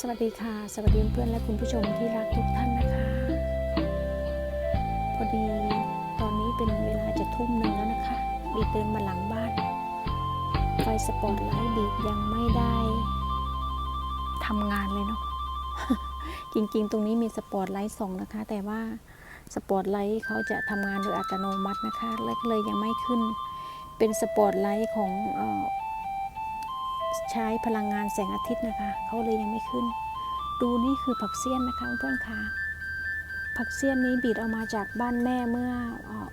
สวัสดีค่ะ สวัสดีเพื่อนและคุณผู้ชมที่รักทุกท่านนะคะ พอดีตอนนี้เป็นเวลาจะทุ่มหนึ่งแล้วนะคะ บีบเดินมาหลังบ้าน ไฟสปอตไลท์บีบยังไม่ได้ทำงานเลยเนาะจริงๆ ตรงนี้มีสปอตไลท์ส่องนะคะ แต่ว่าสปอตไลท์เขาจะทำงานโดยอัตโนมัตินะคะและเลยยังไม่ขึ้นเป็นสปอตไลท์ของ ใช้พลังงานแสงอาทิตย์นะคะเขาเลยยังไม่ขึ้น ดูนี่คือผักเสี้ยนนะคะเพื่อนค่ะผักเสี้ยนนี้บีดเอามาจากบ้านแม่เมื่อ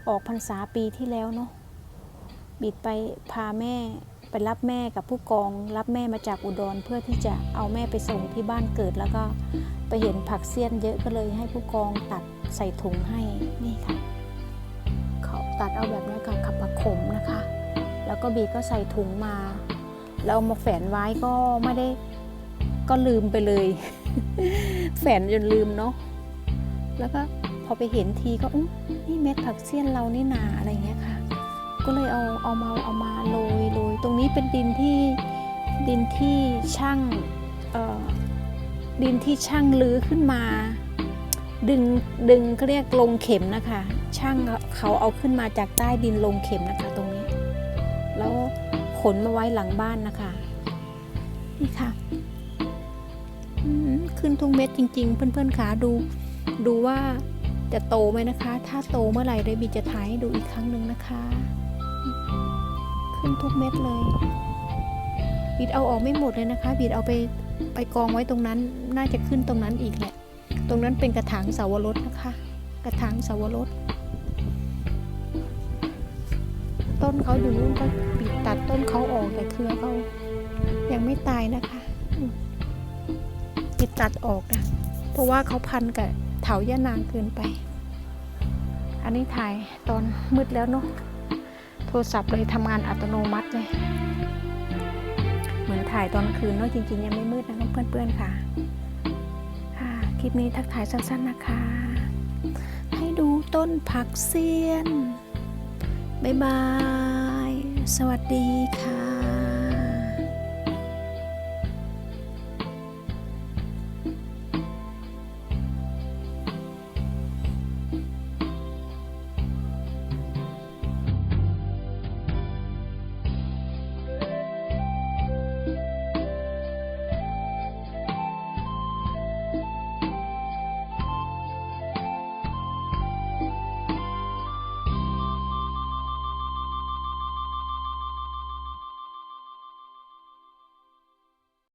ออกพรรษาปีที่แล้วเนาะบีดไปพาแม่ไปรับแม่กับผู้กอง รับแม่มาจากอุดรเพื่อที่จะเอาแม่ไปส่งที่บ้านเกิด แล้วก็ไปเห็นผักเสี้ยนเยอะก็เลยให้ผู้กองตัดใส่ถุงให้นี่ค่ะเขาตัดเอาแบบนี้กับขับประขมนะคะ แล้วก็บีดก็ใส่ถุงมา เอามาแฝนไว้ก็ไม่ได้ก็ลืมไปเลย แฝนจนลืมเนาะแล้วก็พอไปเห็นทีก็อุ๊ยนี่เม็ดผักเสี้ยนเรานี่นาอะไรเงี้ยค่ะ ก็เลยเอาเอามาเอามาโรยโรยตรงนี้เป็นดินที่ดินที่ช่างดินที่ช่างลื้อขึ้นมา ดึงดึงเขาเรียกลงเข็มนะคะ ช่างเขาเอาขึ้นมาจากใต้ดินลงเข็มนะคะตรง ขนมาไว้หลังบ้านนะคะ นี่ค่ะขึ้นทุกเม็ดจริง ๆ เพื่อนๆขาดู ดูว่าจะโตไหมนะคะ ถ้าโตเมื่อไหร่เดยวบีจะถ่ายให้ดูอีกครั้งหนึ่งนะคะ ขึ้นทุกเม็ดเลยบีดเอาออกไม่หมดเลยนะคะบีดเอาไปไปกองไว้ตรงนั้น น่าจะขึ้นตรงนั้นอีกแหละ ตรงนั้นเป็นกระถางเสาวรสนะคะ กระถางเสาวรส ต้นเขาอยู่นู่นก็ปิดตัดต้นเขาออกแต่เครือเขายังไม่ตายนะคะปิดตัดออกนะเพราะว่าเขาพันกับเถายะนางเกินไป อันนี้ถ่ายตอนมืดแล้วเนาะโทรศัพท์เลยทำงานอัตโนมัติเลย เหมือนถ่ายตอนคืนเนาะจริงๆ ยังไม่มืดนะเพื่อนๆค่ะค่ะคลิปนี้ทักทายสั้นๆนะคะ ให้ดูต้นผักเสี้ยน บ๊ายบาย สวัสดีค่ะ